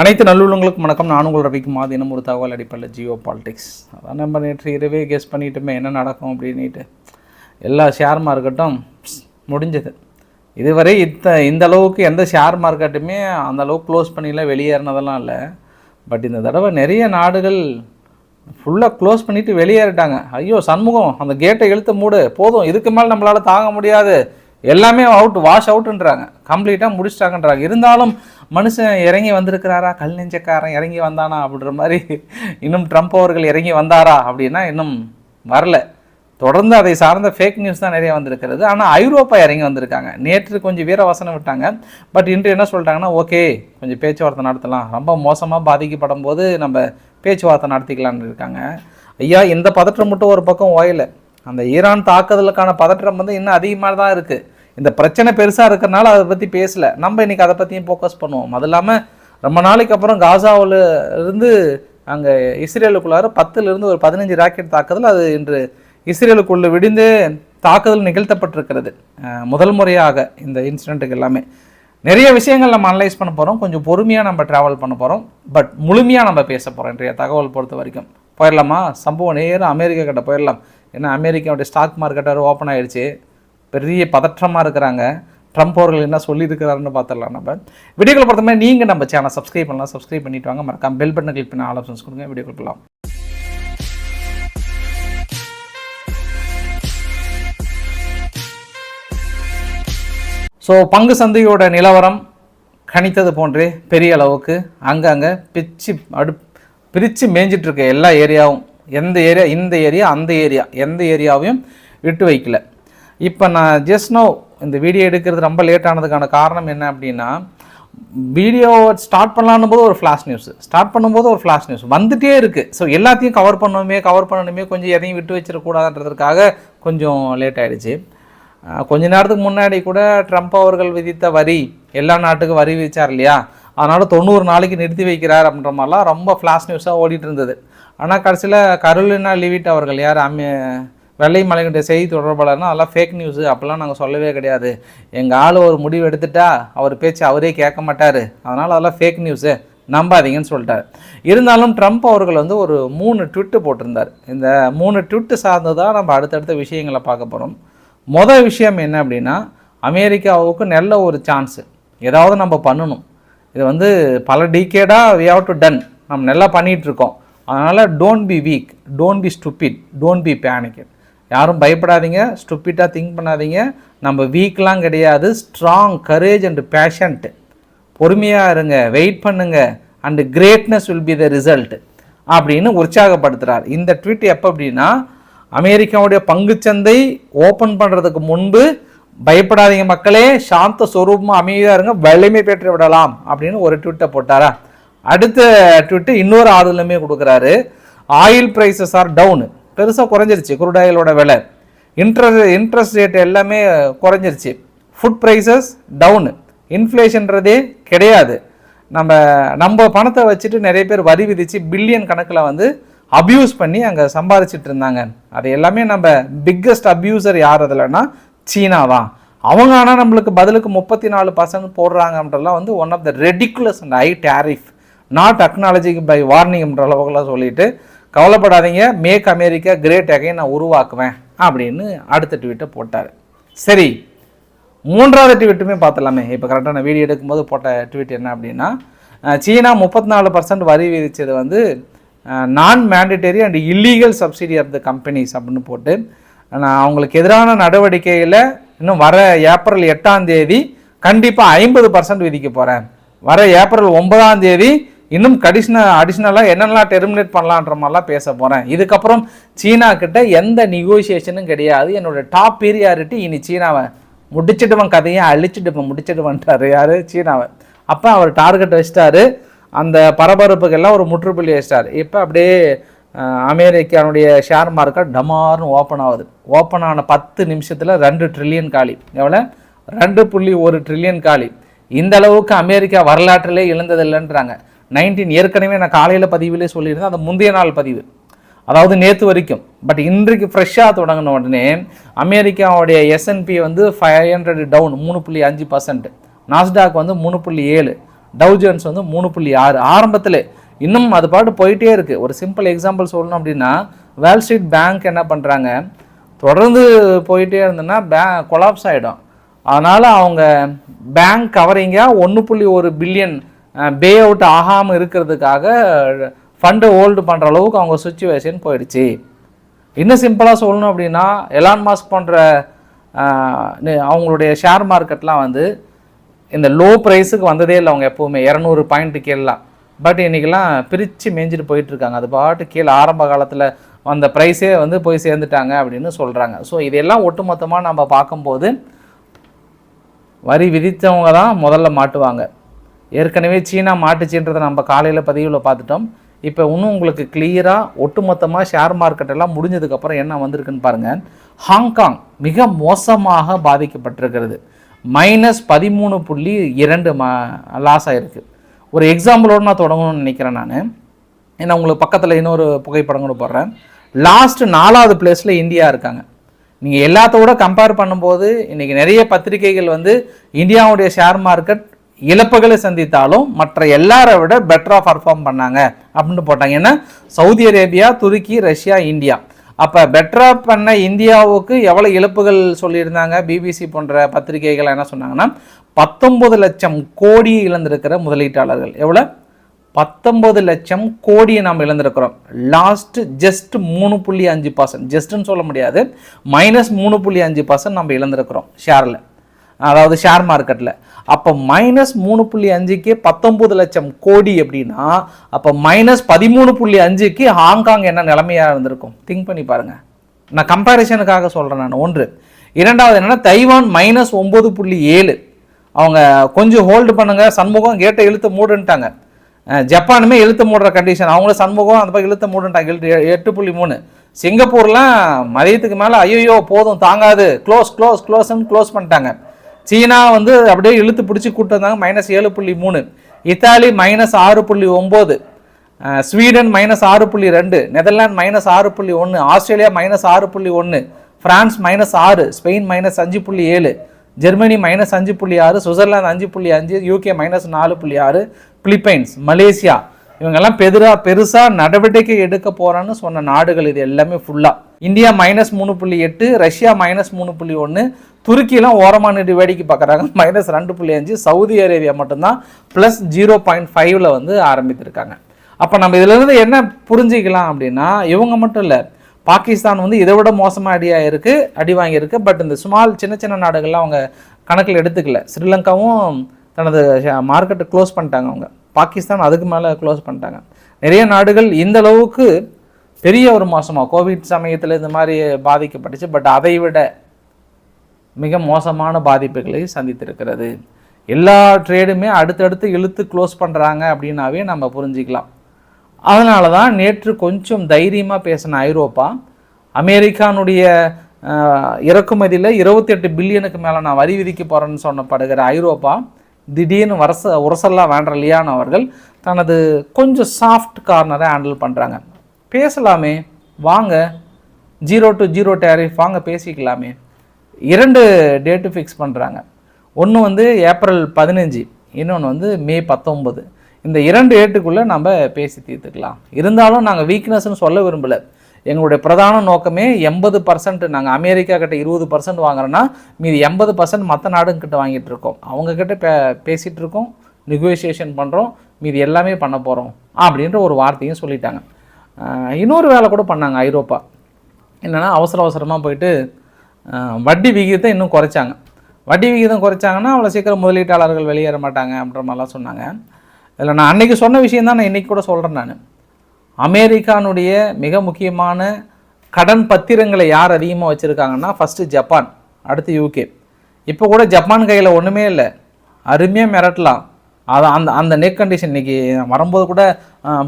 அனைத்து நல்லுள்ளங்களுக்கும் வணக்கம். நான் உங்கள் ரவிக்குமா தினம் ஒரு தகவல் அடிப்படையில் ஜியோ பாலிடிக்ஸ் அதான் நம்ம நேற்று இரவே கெஸ் பண்ணிட்டுமே என்ன நடக்கும் அப்படின்ட்டு எல்லா ஷேர் மார்க்கெட்டும் முடிஞ்சது. இதுவரை இத்த இந்த அளவுக்கு எந்த ஷேர் மார்க்கெட்டுமே அந்த அளவுக்கு க்ளோஸ் பண்ணிலாம் வெளியேறினதெல்லாம் இல்லை. பட் இந்த தடவை நிறைய நாடுகள் ஃபுல்லாக க்ளோஸ் பண்ணிவிட்டு வெளியேறிட்டாங்க. ஐயோ சண்முகம் அந்த கேட்டை இழுத்து மூடு. போதும் இதுக்கு மேலே நம்மளால் தாங்க முடியாது. எல்லாமே அவுட் வாஷ் அவுட்டுன்றாங்க கம்ப்ளீட்டாக முடிச்சிட்டாங்கன்றாங்க. இருந்தாலும் மனுஷன் இறங்கி வந்திருக்கிறாரா? கல் நெஞ்சக்காரன் இறங்கி வந்தானா அப்படின்ற மாதிரி இன்னும் ட்ரம்ப் அவர்கள் இறங்கி வந்தாரா அப்படின்னா இன்னும் வரல. தொடர்ந்து அதை சார்ந்த ஃபேக் நியூஸ் தான் நிறைய வந்திருக்கிறது. ஆனால் ஐரோப்பா இறங்கி வந்திருக்காங்க. நேற்று கொஞ்சம் வீரவசனம் விட்டாங்க. பட் இன்று என்ன சொல்லிட்டாங்கன்னா ஓகே கொஞ்சம் பேச்சுவார்த்தை நடத்தலாம். ரொம்ப மோசமாக பாதிக்கப்படும் போது நம்ம பேச்சுவார்த்தை நடத்திக்கலாம்னு இருக்காங்க. ஐயா இந்த பதற்றம் மட்டும் ஒரு பக்கம் ஓயலை. அந்த ஈரான் தாக்குதலுக்கான பதற்றம் வந்து இன்னும் அதிகமாக தான் இருக்குது இந்த பிரச்சனை பெருசாக இருக்கிறனால அதை பற்றி பேசலை. நம்ம இன்றைக்கி அதை பற்றியும் ஃபோக்கஸ் பண்ணுவோம். அது இல்லாமல் ரொம்ப நாளைக்கு அப்புறம் காசாவில் இருந்து அங்கே இஸ்ரேலுக்குள்ளார பத்துலேருந்து ஒரு பதினஞ்சு ராக்கெட் தாக்குதல் அது இன்று இஸ்ரேலுக்குள்ளே விடிந்து தாக்குதல் நிகழ்த்தப்பட்டிருக்கிறது. முதல் முறையாக இந்த இன்சிடெண்ட்டுக்கு எல்லாமே. நிறைய விஷயங்கள் நம்ம அனலைஸ் பண்ண போகிறோம் கொஞ்சம் பொறுமையாக நம்ம ட்ராவல் பண்ண போகிறோம் பட் முழுமையாக நம்ம பேச போகிறோம் இன்றைய தகவல் பொறுத்த வரைக்கும். போயிடலாமா? சம்பவம் நேரம் அமெரிக்கா கிட்ட போயிடலாம். ஏன்னா அமெரிக்காவுடைய ஸ்டாக் மார்க்கெட்டாக ஓப்பன் ஆகிடுச்சு பெரிய பதற்றமாக இருக்கிறாங்க. ட்ரம்ப் அவர்கள் என்ன சொல்லியிருக்கிறாருன்னு பார்த்துடலாம் நம்ம. வீடியோக்கள் பொறுத்த மாதிரி நீங்கள் நம்ம சேனல் சப்ஸ்கிரைப் பண்ணலாம். சப்ஸ்கிரைப் பண்ணிட்டு வாங்க. மறக்காம பெல் பட்டன் கிளிக் பண்ணி ஆல் ஆப்ஷன்ஸ் கொடுங்க. வீடியோக்கள் போகலாம். ஸோ பங்கு சந்தையோட நிலவரம் கணித்தது போன்றே பெரிய அளவுக்கு அங்கங்கே பிச்சு அடு பிரித்து மேய்ஞ்சிட்ருக்க எல்லா ஏரியாவும் எந்த ஏரியா இந்த ஏரியா அந்த ஏரியா எந்த ஏரியாவையும் விட்டு வைக்கல. இப்போ நான் ஜஸ்ட் நோ இந்த வீடியோ எடுக்கிறது ரொம்ப லேட் ஆனதுக்கான காரணம் என்ன அப்படின்னா வீடியோ ஸ்டார்ட் பண்ணலான்னு போது ஒரு ஃப்ளாஷ் நியூஸ் ஸ்டார்ட் பண்ணும்போது ஒரு ஃப்ளாஷ் நியூஸ் வந்துட்டே இருக்குது ஸோ எல்லாத்தையும் கவர் பண்ணணுமே கவர் பண்ணணுமே கொஞ்சம் எதையும் விட்டு வச்சிடக்கூடாதுன்றதுக்காக கொஞ்சம் லேட் ஆகிடுச்சு கொஞ்ச நேரத்துக்கு முன்னாடி கூட ட்ரம்ப் அவர்கள் விதித்த வரி எல்லா நாட்டுக்கும் வரி விதிச்சார் இல்லையா? அதனால் தொண்ணூறு நாளைக்கு நிறுத்தி வைக்கிறார் அப்படின்ற மாதிரிலாம் ரொம்ப ஃப்ளாஷ் நியூஸாக ஓடிட்டு இருந்தது. ஆனால் கடைசியில் கருளினா லிவிட் அவர்கள் யார்? அமே வெள்ளை மலையினுடைய செய்தி தொடர்பாளர்னா அதெல்லாம் ஃபேக் நியூஸு அப்போல்லாம் நாங்கள் சொல்லவே கிடையாது. எங்கள் ஆள் ஒரு முடிவு எடுத்துட்டா அவர் பேச்சு அவரே கேட்க மாட்டார். அதனால் அதெல்லாம் ஃபேக் நியூஸு நம்பாதீங்கன்னு சொல்லிட்டார். இருந்தாலும் ட்ரம்ப் அவர்கள் வந்து ஒரு மூணு ட்விட்டு போட்டிருந்தார். இந்த மூணு ட்விட்டு சார்ந்து தான் நம்ம அடுத்தடுத்த விஷயங்களை பார்க்க போகிறோம் மொதல் விஷயம் என்ன அப்படின்னா அமெரிக்காவுக்கு நல்ல ஒரு சான்ஸு ஏதாவது நம்ம பண்ணணும். இது வந்து பல டீக்கேடாக வி ஹவ் டு டன் நம்ம நல்லா பண்ணிகிட்ருக்கோம் அதனால் don't be weak don't be stupid don't be panicked யாரும் பயப்படாதீங்க ஸ்டூப்பிட்டாக திங்க் பண்ணாதீங்க. நம்ம வீக்லாம் கிடையாது. ஸ்ட்ராங் கரேஜ் அண்டு பேஷண்ட் பொறுமையாக இருங்க வெயிட் பண்ணுங்க. And greatness will be the result அப்படின்னு உற்சாகப்படுத்துகிறார் இந்த ட்வீட் எப்போ அப்படின்னா அமெரிக்காவுடைய பங்குச்சந்தை ஓப்பன் பண்ணுறதுக்கு முன்பு பயப்படாதீங்க மக்களே சாந்த சொரூபமாக அமைதியாக இருங்க வலிமை பெற்று விடலாம் அப்படின்னு ஒரு ட்விட்டை போட்டாரா? அடுத்த ட்விட்டு இன்னொரு ஆறுதலுமே கொடுக்குறாரு. ஆயில் ப்ரைஸஸ் ஆர் டவுனு பெருசாக குறைஞ்சிருச்சு குருடாயிலோட விலை. இன்ட்ரெஸ்ட் இன்ட்ரெஸ்ட் ரேட் எல்லாமே குறைஞ்சிருச்சு. ஃபுட் ப்ரைஸஸ் டவுனு இன்ஃப்ளேஷன்றதே கிடையாது. நம்ம நம்ம பணத்தை வச்சுட்டு நிறைய பேர் வரி விதித்து பில்லியன் கணக்கில் வந்து அப்யூஸ் பண்ணி அங்கே சம்பாதிச்சிட்டு இருந்தாங்க. அது எல்லாமே நம்ம பிக்கஸ்ட் அப்யூசர் யார் அதில்னா சீனா தான். அவங்க ஆனால் நம்மளுக்கு பதிலுக்கு முப்பத்தி நாலு பர்சன்ட் போடுறாங்கன்றலாம் வந்து one of the ridiculous and high tariff not டெக்னாலஜிக்கு by வார்னிங்ன்ற அளவுக்குலாம் சொல்லிட்டு கவலைப்படாதீங்க. மேக் அமெரிக்கா கிரேட் அகைன் நான் உருவாக்குவேன் அப்படின்னு அடுத்த ட்வீட்டை போட்டார். சரி மூன்றாவது ட்வீட்டுமே பார்த்துலாமே இப்போ கரெக்டான வீடியோ எடுக்கும்போது போட்ட ட்வீட் என்ன அப்படின்னா சீனா முப்பத்தி நாலு பர்சன்ட் வரி விதித்தது வந்து நான் mandatory and illegal subsidy of the companies அப்படின்னு போட்டு நான் அவங்களுக்கு எதிரான நடவடிக்கையில் இன்னும் வர ஏப்ரல் எட்டாம் தேதி கண்டிப்பாக ஐம்பது பர்சன்ட் விதிக்க போகிறேன் வர ஏப்ரல் ஒன்பதாம் தேதி இன்னும் கடிஷ்ன அடிஷ்னலாக என்னென்னலாம் டெர்மினேட் பண்ணலான்ற மாதிரிலாம் பேச போகிறேன் இதுக்கப்புறம் சீனா கிட்ட எந்த நெகோசியேஷனும் கிடையாது. என்னோட டாப் பீரியாரிட்டி இனி சீனாவை. முடிச்சிடுவன் கதையை அழிச்சிடுவன் முடிச்சிடுவன்ட்டார் யார்? சீனாவை. அப்போ அவர் டார்கெட் வச்சிட்டாரு. அந்த பரபரப்புக்கெல்லாம் ஒரு முற்றுப்புள்ளி வச்சிட்டார். இப்போ அப்படியே அமெரிக்கானுடைய ஷேர் மார்க்கெட் டமார்னு ஓப்பன் ஆகுது. ஓப்பன் ஆன பத்து நிமிஷத்தில் ரெண்டு ட்ரில்லியன் காலி. எவ்வளோ? ரெண்டு புள்ளி ஒரு ட்ரில்லியன் காலி. இந்த அளவுக்கு அமெரிக்கா வரலாற்றிலே இழந்ததில்லைன்றாங்க நைன்டீன் ஏற்கனவே நான் காலையில் பதிவிலே சொல்லியிருந்தேன் அந்த முந்தைய நாள் பதிவு. அதாவது நேற்று வரைக்கும். பட் இன்றைக்கு ஃப்ரெஷ்ஷாக தொடங்கின உடனே அமெரிக்காவுடைய எஸ்என்பி வந்து ஃபைவ் ஹண்ட்ரட் டவுன் மூணு புள்ளி அஞ்சு பர்சன்ட் நாஸ்டாக் வந்து மூணு புள்ளி ஏழு. டவுஜன்ஸ் வந்து மூணு புள்ளி ஆறு. ஆரம்பத்தில் இன்னும் அது பாட்டு போயிட்டே இருக்குது ஒரு சிம்பிள் எக்ஸாம்பிள் சொல்லணும் அப்படின்னா வேல் ஸ்ட்ரீட் பேங்க் என்ன பண்ணுறாங்க தொடர்ந்து போயிட்டே இருந்ததுன்னா பே கொலாப்ஸ் ஆகிடும் அதனால் அவங்க பேங்க் கவரிங்காக ஒன்று புள்ளி ஒரு பில்லியன் பே அவுட் ஆகாமல் இருக்கிறதுக்காக ஃபண்டை ஹோல்டு பண்ணுற அளவுக்கு அவங்க சுச்சுவேஷன் போயிடுச்சு. இன்னும் சிம்பிளாக சொல்லணும் அப்படின்னா எலான் மாஸ்க் போன்ற அவங்களுடைய ஷேர் மார்க்கெட்லாம் வந்து இந்த லோ ப்ரைஸுக்கு வந்ததே இல்லை அவங்க எப்போவுமே. இரநூறு பாயிண்ட்டு கீழலாம் பட் இன்றைக்கெல்லாம் பிரித்து மேய்ஞ்சிட்டு போயிட்டுருக்காங்க அது பாட்டு கீழே ஆரம்ப காலத்தில் அந்த ப்ரைஸே வந்து போய் சேர்ந்துட்டாங்க அப்படின்னு சொல்கிறாங்க ஸோ இதெல்லாம் ஒட்டுமொத்தமாக நம்ம பார்க்கும்போது வரி விதித்தவங்க தான் முதல்ல மாட்டுவாங்க. ஏற்கனவே சீனா மாட்டுச்சுன்றதை நம்ம காலையில் பதிவில் பார்த்துட்டோம். இப்போ இன்னும் உங்களுக்கு கிளியராக ஒட்டுமொத்தமாக ஷேர் மார்க்கெட் எல்லாம் முடிஞ்சதுக்கப்புறம் என்ன வந்திருக்குன்னு பாருங்கள் ஹாங்காங் மிக மோசமாக பாதிக்கப்பட்டிருக்கிறது. மைனஸ் பதிமூணு புள்ளி இரண்டு மா லாஸ் ஆகிருக்கு ஒரு எக்ஸாம்பிளோடு நான் தொடங்கணும்னு நினைக்கிறேன் நான். ஏன்னா உங்களுக்கு பக்கத்தில் இன்னொரு புகைப்படம் கூட போடுறேன். லாஸ்ட் நாலாவது பிளேஸில் இந்தியா இருக்காங்க. நீங்கள் எல்லாத்தோட கம்பேர் பண்ணும்போது இன்றைக்கி நிறைய பத்திரிகைகள் வந்து இந்தியாவுடைய ஷேர் மார்க்கெட் இழப்புகளை சந்தித்தாலும் மற்ற எல்லாரை விட பெட்டராக பர்ஃபார்ம் பண்ணாங்க அப்படின்னு போட்டாங்க. ஏன்னா சவுதி அரேபியா துருக்கி ரஷ்யா இந்தியா. அப்போ பெட்டராக பண்ண இந்தியாவுக்கு எவ்வளோ இழப்புகள் சொல்லியிருந்தாங்க? பிபிசி போன்ற பத்திரிகைகள் என்ன சொன்னாங்கன்னா பத்தொம்பது லட்சம் கோடி இழந்திருக்கிற முதலீட்டாளர்கள். எவ்வளோ பத்தொம்பது லட்சம் கோடியை நாம் இழந்திருக்கிறோம். லாஸ்ட் ஜஸ்ட் மூணு புள்ளி அஞ்சு பர்சன்ட் ஜஸ்ட்னு சொல்ல முடியாது. மைனஸ் மூணு புள்ளி அஞ்சு பர்சன்ட் நம்ம இழந்திருக்கிறோம் ஷேரில் அதாவது ஷேர் மார்க்கெட்டில் அப்போ மைனஸ் மூணு புள்ளி அஞ்சுக்கு பத்தொம்பது லட்சம் கோடி அப்படின்னா அப்போ மைனஸ் பதிமூணு புள்ளி அஞ்சுக்கு ஹாங்காங் என்ன நிலைமையாக இருந்திருக்கும்? திங்க் பண்ணி பாருங்கள் நான் கம்பேரிசனுக்காக சொல்கிறேன் நான். ஒன்று. இரண்டாவது என்னென்னா தைவான் மைனஸ் ஒம்பது புள்ளி ஏழு. அவங்க கொஞ்சம் ஹோல்டு பண்ணுங்க. சண்முகம் கேட்டை இழுத்து மூடுன்ட்டாங்க. ஜப்பானுமே இழுத்து மூடுற கண்டிஷன் அவங்களும் சண்முகம் அந்த பக்கம் இழுத்து மூடுன்ட்டாங்க. எட்டு புள்ளி மூணு. சிங்கப்பூர்லாம் மதியத்துக்கு மேலே ஐயோ போதும் தாங்காது. க்ளோஸ் க்ளோஸ் க்ளோஸ்ன்னு க்ளோஸ் பண்ணிட்டாங்க. சீனா வந்து அப்படியே இழுத்து பிடிச்சி கூட்டு வந்தாங்க. மைனஸ் ஏழு புள்ளி மூணு. இத்தாலி மைனஸ் ஆறு புள்ளி ஒம்பது. ஸ்வீடன் மைனஸ் ஆறு புள்ளி ரெண்டு. நெதர்லாந்து மைனஸ் ஆறு புள்ளி ஒன்று ஆஸ்திரேலியா மைனஸ் ஆறு புள்ளி ஒன்று ஃப்ரான்ஸ் மைனஸ் ஆறு. ஸ்பெயின் மைனஸ் அஞ்சு புள்ளி ஏழு. ஜெர்மனி மைனஸ் அஞ்சு புள்ளி ஆறு. சுவிட்சர்லாந்து அஞ்சு புள்ளி அஞ்சு. யூகே மைனஸ் நாலு புள்ளி ஆறு. Philippines Malaysia. இவங்கெல்லாம் பெதிராக பெருசாக நடவடிக்கை எடுக்க போகிறான்னு சொன்ன நாடுகள் இது எல்லாமே ஃபுல்லாக இந்தியா மைனஸ் மூணு புள்ளி எட்டு. ரஷ்யா மைனஸ் மூணு புள்ளி ஒன்று துருக்கிலாம் ஓரமாக நின்று வேடிக்கை பார்க்குறாங்க. மைனஸ் ரெண்டு புள்ளி அஞ்சு. சவுதி அரேபியா மட்டும்தான் ப்ளஸ் ஜீரோ பாயிண்ட் ஃபைவ்ல வந்து ஆரம்பித்திருக்காங்க. அப்போ நம்ம இதிலிருந்து என்ன புரிஞ்சிக்கலாம் அப்படின்னா இவங்க மட்டும் இல்லை. பாகிஸ்தான் வந்து இதை விட மோசமாக அடியாக இருக்குது அடி வாங்கியிருக்கு. பட் இந்த ஸ்மால் சின்ன சின்ன நாடுகள்லாம் அவங்க கணக்கில் எடுத்துக்கல. ஸ்ரீலங்காவும் தனது மார்க்கெட்டை க்ளோஸ் பண்ணிட்டாங்க அவங்க. பாகிஸ்தான் அதுக்கு மேலே க்ளோஸ் பண்ணிட்டாங்க. நிறைய நாடுகள் இந்த அளவுக்கு பெரிய ஒரு மோசமாக கோவிட் சமயத்தில் இந்த மாதிரி பாதிக்கப்பட்டுச்சு. பட் அதை விட மிக மோசமான பாதிப்புகளை சந்தித்திருக்கிறது. எல்லா ட்ரேடுமே அடுத்தடுத்து இழுத்து க்ளோஸ் பண்ணுறாங்க அப்படின்னாவே நம்ம புரிஞ்சிக்கலாம். அதனால தான் நேற்று கொஞ்சம் தைரியமாக பேசின ஐரோப்பா அமெரிக்கானுடைய இறக்குமதியில் இருபத்தெட்டு பில்லியனுக்கு மேலே நான் வரி விதிக்க போகிறேன்னு சொன்னப்படுகிற ஐரோப்பா திடீர்னு வரச உரசல்லா வேண்டலியான் அவர்கள் தனது கொஞ்சம் சாஃப்ட் கார்னரை ஹேண்டில் பண்ணுறாங்க பேசலாமே வாங்க ஜீரோ டு ஜீரோ டேரிஃப் வாங்க பேசிக்கலாமே. இரண்டு டேட்டு ஃபிக்ஸ் பண்ணுறாங்க ஒன்று வந்து ஏப்ரல் பதினஞ்சு இன்னொன்று வந்து மே பத்தொம்பது இந்த இரண்டு டேட்டுக்குள்ளே நம்ம பேசி தீர்த்துக்கலாம். இருந்தாலும் நாங்கள் வீக்னஸ்னு சொல்ல விரும்பலை. எங்களுடைய பிரதான நோக்கமே எண்பது பர்சன்ட் நாங்கள் அமெரிக்கா கிட்ட இருபது பர்சன்ட் வாங்குறோன்னா மீதி எண்பது பர்சன்ட் மற்ற நாடுங்கிட்ட வாங்கிட்டு இருக்கோம். அவங்கக்கிட்ட பே பேசிகிட்டு இருக்கோம் நெகோசியேஷன் பண்ணுறோம் மீதி எல்லாமே பண்ண போகிறோம் அப்படின்ற ஒரு வார்த்தையும் சொல்லிட்டாங்க. இன்னொரு வேலை கூட பண்ணாங்க ஐரோப்பா. என்னென்னா அவசர அவசரமாக போயிட்டு வட்டி விகிதத்தை இன்னும் குறைச்சாங்க. வட்டி விகிதம் குறைச்சாங்கன்னா அவ்வளோ சீக்கிரம் முதலீட்டாளர்கள் வெளியேற மாட்டாங்க அப்படின்ற மாதிரிலாம் சொன்னாங்க. இதில் நான் அன்றைக்கி சொன்ன விஷயம் தான் நான் இன்றைக்கி கூட சொல்கிறேன் நான். அமெரிக்கானுடைய மிக முக்கியமான கடன் பத்திரங்களை யார் அதிகமாக வச்சுருக்காங்கன்னா ஃபஸ்ட்டு ஜப்பான் அடுத்து யூகே இப்போ கூட ஜப்பான் கையில் ஒன்றுமே இல்லை. அருமையாக மிரட்டலாம். அது அந்த அந்த நெக் கண்டிஷன் இன்னைக்கு வரும்போது கூட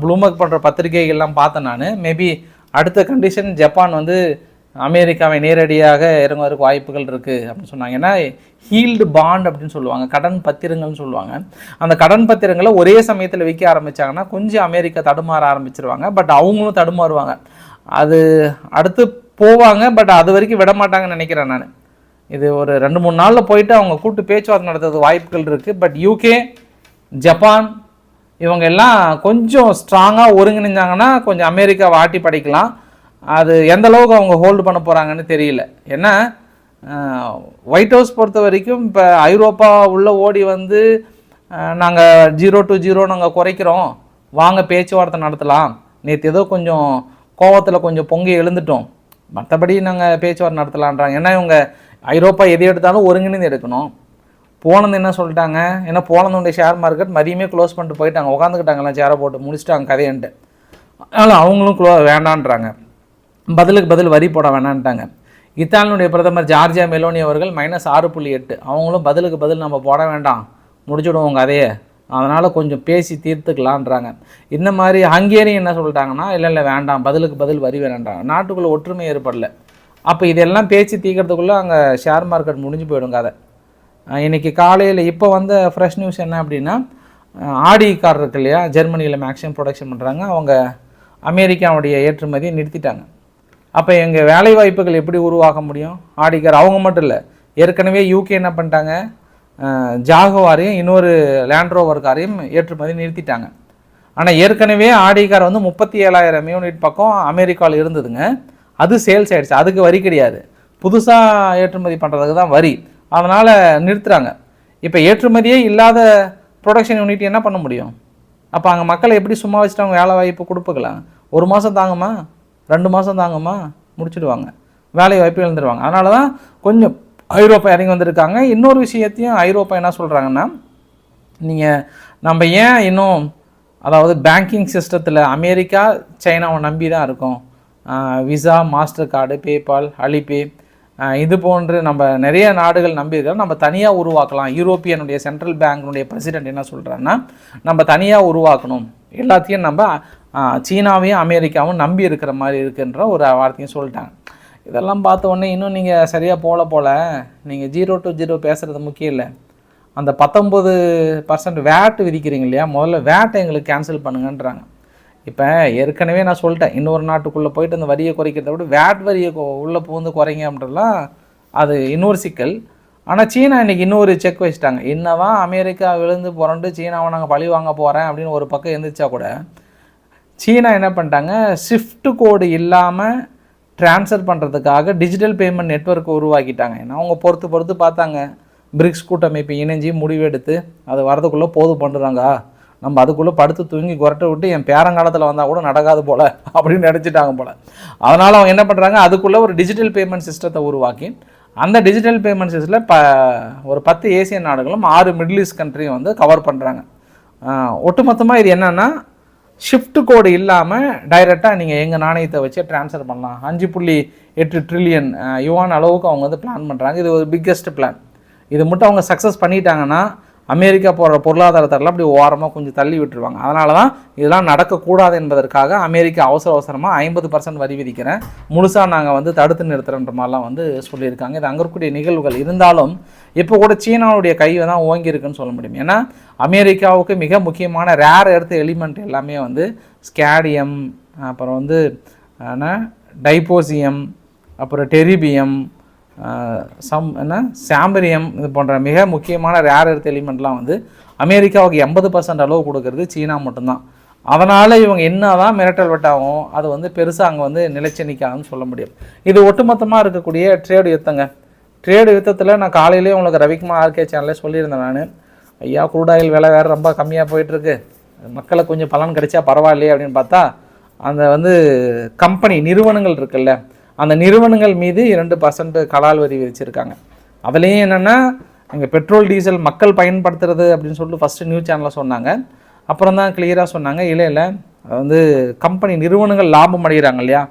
ப்ளூமர்க் பண்ணுற பத்திரிகைகள்லாம் பார்த்தேன் நான். மேபி அடுத்த கண்டிஷன் ஜப்பான் வந்து அமெரிக்காவை நேரடியாக இறங்குவதற்கு வாய்ப்புகள் இருக்குது அப்படின்னு சொன்னாங்க. ஏன்னா ஹீல்டு பாண்ட் அப்படின்னு சொல்லுவாங்க கடன் பத்திரங்கள்னு சொல்லுவாங்க. அந்த கடன் பத்திரங்களை ஒரே சமயத்தில் விற்க ஆரம்பித்தாங்கன்னா கொஞ்சம் அமெரிக்கா தடுமாற ஆரம்பிச்சிருவாங்க. பட் அவங்களும் தடுமாறுவாங்க. அது அடுத்து போவாங்க பட் அது வரைக்கும் விட மாட்டாங்கன்னு நினைக்கிறேன் நான். இது ஒரு ரெண்டு மூணு நாளில் போயிட்டு அவங்க கூட்டு பேச்சுவார்த்தை நடத்துறது வாய்ப்புகள் இருக்குது பட் யூகே ஜப்பான் இவங்க எல்லாம் கொஞ்சம் ஸ்ட்ராங்காக ஒருங்கிணைஞ்சாங்கன்னா கொஞ்சம் அமெரிக்காவை ஆட்டி படைக்கலாம் அது எந்த அளவுக்கு அவங்க ஹோல்டு பண்ண போகிறாங்கன்னு தெரியல. ஏன்னா ஒயிட் ஹவுஸ் பொறுத்த வரைக்கும் இப்போ ஐரோப்பா உள்ளே ஓடி வந்து நாங்கள் ஜீரோ டு ஜீரோ நாங்கள் குறைக்கிறோம். வாங்க பேச்சுவார்த்தை நடத்தலாம். நேற்று ஏதோ கொஞ்சம் கோவத்தில் கொஞ்சம் பொங்கி எழுந்துட்டோம். மற்றபடி நாங்கள் பேச்சுவார்த்தை நடத்தலான்றாங்க. ஏன்னா இவங்க ஐரோப்பா எது எடுத்தாலும் ஒருங்கிணைந்து எடுக்கணும். போனது என்ன சொல்லிட்டாங்க? ஏன்னா போனதுடைய ஷேர் மார்க்கெட் மதியமே க்ளோஸ் பண்ணிட்டு போயிட்டாங்க. உட்காந்துக்கிட்டாங்கலாம் சேரை போட்டு. முடிச்சிட்டாங்க கதையன்ட்டு. அதனால் அவங்களும் க்ளோ வேண்டான்றாங்க. பதிலுக்கு பதில் வரி போட வேணான்ட்டாங்க. இத்தாலினுடைய பிரதமர் ஜார்ஜியா மெலோனி அவர்கள் மைனஸ் ஆறு புள்ளி எட்டு. அவங்களும் பதிலுக்கு பதில் நம்ம போட வேண்டாம். முடிச்சுடுவோம் கதையை. அதனால் கொஞ்சம் பேசி தீர்த்துக்கலான்றாங்க. இந்த மாதிரி ஹங்கேரி என்ன சொல்லிட்டாங்கன்னா இல்லை இல்லை வேண்டாம். பதிலுக்கு பதில் வரி வேண்டாம் நாட்டுக்குள்ளே ஒற்றுமை ஏற்படல. அப்போ இதெல்லாம் பேச்சு தீக்கிறதுக்குள்ளே அங்கே ஷேர் மார்க்கெட் முடிஞ்சு போயிடும் கதை. இன்றைக்கி காலையில் இப்போ வந்த ஃப்ரெஷ் நியூஸ் என்ன அப்படின்னா ஆடி கார் இருக்கு இல்லையா? ஜெர்மனியில் மேக்ஸிமம் ப்ரொடக்ஷன் பண்ணுறாங்க அவங்க அமெரிக்காவுடைய ஏற்றுமதியை நிறுத்திட்டாங்க. அப்போ எங்கள் வேலை வாய்ப்புகள் எப்படி உருவாக முடியும்? ஆடிக்கார் அவங்க மட்டும் இல்லை ஏற்கனவே யூகே என்ன பண்ணிட்டாங்க? ஜாகுவாரையும் இன்னொரு லேண்ட்ரோவர் காரையும் ஏற்றுமதி நிறுத்திட்டாங்க. ஆனால் ஏற்கனவே ஆடிக்கார் வந்து முப்பத்தி ஏழாயிரம் யூனிட் பக்கம் அமெரிக்காவில் இருந்ததுங்க. அது சேல்ஸ் ஆகிடுச்சு அதுக்கு வரி கிடையாது. புதுசாக ஏற்றுமதி பண்ணுறதுக்கு தான் வரி. அதனால் நிறுத்துகிறாங்க இப்போ ஏற்றுமதியே இல்லாத ப்ரொடக்ஷன் யூனிட் என்ன பண்ண முடியும்? அப்போ அங்கே மக்களை எப்படி சும்மா வச்சுட்டு அவங்க வேலை வாய்ப்பு கொடுப்புக்கலாம்? ஒரு மாதம் தாங்கம்மா ரெண்டு மாதம் தாங்கம்மா முடிச்சிடுவாங்க. வேலை வாய்ப்பு இழந்துருவாங்க. அதனால தான் கொஞ்சம் ஐரோப்பா இறங்கி வந்திருக்காங்க. இன்னொரு விஷயத்தையும் ஐரோப்பா என்ன சொல்கிறாங்கன்னா நீங்கள் நம்ம ஏன் இன்னும் அதாவது பேங்கிங் சிஸ்டத்தில் அமெரிக்கா சைனாவை நம்பி தான் இருக்கோம் Visa master card PayPal Alipay இது போன்று நம்ம நிறைய நாடுகள் நம்பி இருக்கிறோம். நம்ம தனியாக உருவாக்கலாம். யூரோப்பியனுடைய சென்ட்ரல் பேங்க்னுடைய பிரசிடென்ட் என்ன சொல்கிறாருன்னா நம்ம தனியாக உருவாக்கணும். எல்லாத்தையும் நம்ம சீனாவையும் அமெரிக்காவும் நம்பி இருக்கிற மாதிரி இருக்குன்ற ஒரு வார்த்தையும் சொல்லிட்டாங்க. இதெல்லாம் பார்த்த உடனே இன்னும் நீங்கள் சரியாக போல போல் நீங்கள் ஜீரோ டு ஜீரோ பேசுகிறது முக்கியம் இல்லை. அந்த பத்தொம்பது பர்சன்ட் வேட் விதிக்கிறீங்க இல்லையா? முதல்ல வேட்டை எங்களுக்கு கேன்சல் பண்ணுங்கன்றாங்க. இப்போ ஏற்கனவே நான் சொல்லிட்டேன் இன்னொரு நாட்டுக்குள்ளே போயிட்டு அந்த வரியை குறைக்கிறத விட வேட் வரியை உள்ளே பூந்து குறைங்க அப்படின்றலாம் அது இன்னொரு சிக்கல். ஆனால் சீனா இன்னைக்கு இன்னொரு செக் வச்சுட்டாங்க. என்னவா அமெரிக்கா விழுந்து புரண்டு சீனாவை நாங்கள் பழி வாங்க போகிறேன் அப்படின்னு ஒரு பக்கம் எழுந்திரிச்சா கூட சீனா என்ன பண்ணிட்டாங்க? ஷிஃப்ட் கோடு இல்லாமல் ட்ரான்ஸ்ஃபர் பண்ணுறதுக்காக டிஜிட்டல் பேமெண்ட் நெட்ஒர்க் உருவாக்கிட்டாங்க. ஏன்னா அவங்க பொறுத்து பொறுத்து பார்த்தாங்க. பிரிக்ஸ் கூட்டமைப்பு இணைஞ்சி முடிவெடுத்து அது வரதுக்குள்ளே போதும் பண்ணுறாங்க நம்ம அதுக்குள்ளே படுத்து தூங்கி குரட்டை விட்டு என் பேரங்காலத்தில் வந்தால் கூட நடக்காது போல் அப்படின்னு நினச்சிட்டாங்க போல். அதனால் அவங்க என்ன பண்ணுறாங்க அதுக்குள்ளே ஒரு டிஜிட்டல் பேமெண்ட் சிஸ்டத்தை உருவாக்கி அந்த டிஜிட்டல் பேமெண்ட் ப ஒரு பத்து ஏசியன் நாடுகளும் ஆறு மிடில் ஈஸ்ட் கண்ட்ரியும் வந்து கவர் பண்ணுறாங்க ஒட்டுமொத்தமாக இது என்னென்னா ஷிஃப்ட் கோடு இல்லாமல் டைரெக்டாக நீங்கள் எங்கள் நாணயத்தை வச்சு ட்ரான்ஸ்ஃபர் பண்ணலாம். அஞ்சு புள்ளி எட்டு ட்ரில்லியன் யுவான் அளவுக்கு அவங்க வந்து பிளான் பண்ணுறாங்க இது ஒரு பிக்கஸ்ட் பிளான் இது மட்டும் அவங்க சக்ஸஸ் பண்ணிட்டாங்கன்னா அமெரிக்கா போகிற பொருளாதாரத்தெல்லாம் அப்படி ஓரமாக கொஞ்சம் தள்ளி விட்டுருவாங்க. அதனால தான் இதெல்லாம் நடக்கக்கூடாது என்பதற்காக அமெரிக்கா அவசர அவசரமாக ஐம்பது பர்சன்ட் வரி விதிக்கிறேன். முழுசாக நாங்கள் வந்து தடுத்து நிறுத்துறன்ற மாதிரிலாம் வந்து சொல்லியிருக்காங்க. இது அங்கே இருக்கக்கூடிய நிகழ்வுகள் இருந்தாலும் இப்போ கூட சீனாவுடைய கை தான் ஓங்கி இருக்குன்னு சொல்ல முடியும். ஏன்னா அமெரிக்காவுக்கு மிக முக்கியமான ரேர் எடுத்த எலிமெண்ட் எல்லாமே வந்து ஸ்கேடியம் அப்புறம் வந்து ஆனால் டைப்போசியம் அப்புறம் டெரிபியம் சம் என்ன? சாம்பரியம் இது போன்ற மிக முக்கியமான ரேர் எர்த் எலிமெண்ட்லாம் வந்து அமெரிக்காவுக்கு எண்பது பர்சன்ட் அளவு கொடுக்கறது சீனா மட்டும்தான். அதனால் இவங்க என்ன தான் மிரட்டல் வெட்டாகும் அது வந்து பெருசாக அங்கே வந்து நிலைச்சி நிற்காதுன்னு சொல்ல முடியும் இது ஒட்டுமொத்தமாக இருக்கக்கூடிய ட்ரேடு யுத்தங்க. ட்ரேடு யுத்தத்தில் நான் காலையிலேயே உங்களுக்கு ரவிக்குமார் ஆர்கே சேனலில் சொல்லியிருந்தேன் நான். ஐயா குரூடாயில் விலை வேறு ரொம்ப கம்மியாக போயிட்டுருக்கு. மக்களுக்கு கொஞ்சம் பலன் கிடைச்சா பரவாயில்லையே அப்படின்னு பார்த்தா அந்த வந்து கம்பெனி நிறுவனங்கள் இருக்குல்ல அந்த நிறுவனங்கள் மீது இரண்டு பர்சன்ட் கலால் வரி விதிச்சிருக்காங்க. அதுலேயும் என்னென்னா இங்கே பெட்ரோல் டீசல் மக்கள் பயன்படுத்துறது அப்படின்னு சொல்லிட்டு ஃபஸ்ட்டு நியூஸ் சேனலில் சொன்னாங்க. அப்புறம் தான் கிளியராக சொன்னாங்க இல்லை இல்லை அது வந்து கம்பெனி நிறுவனங்கள் லாபம் அடைகிறாங்க இல்லையா?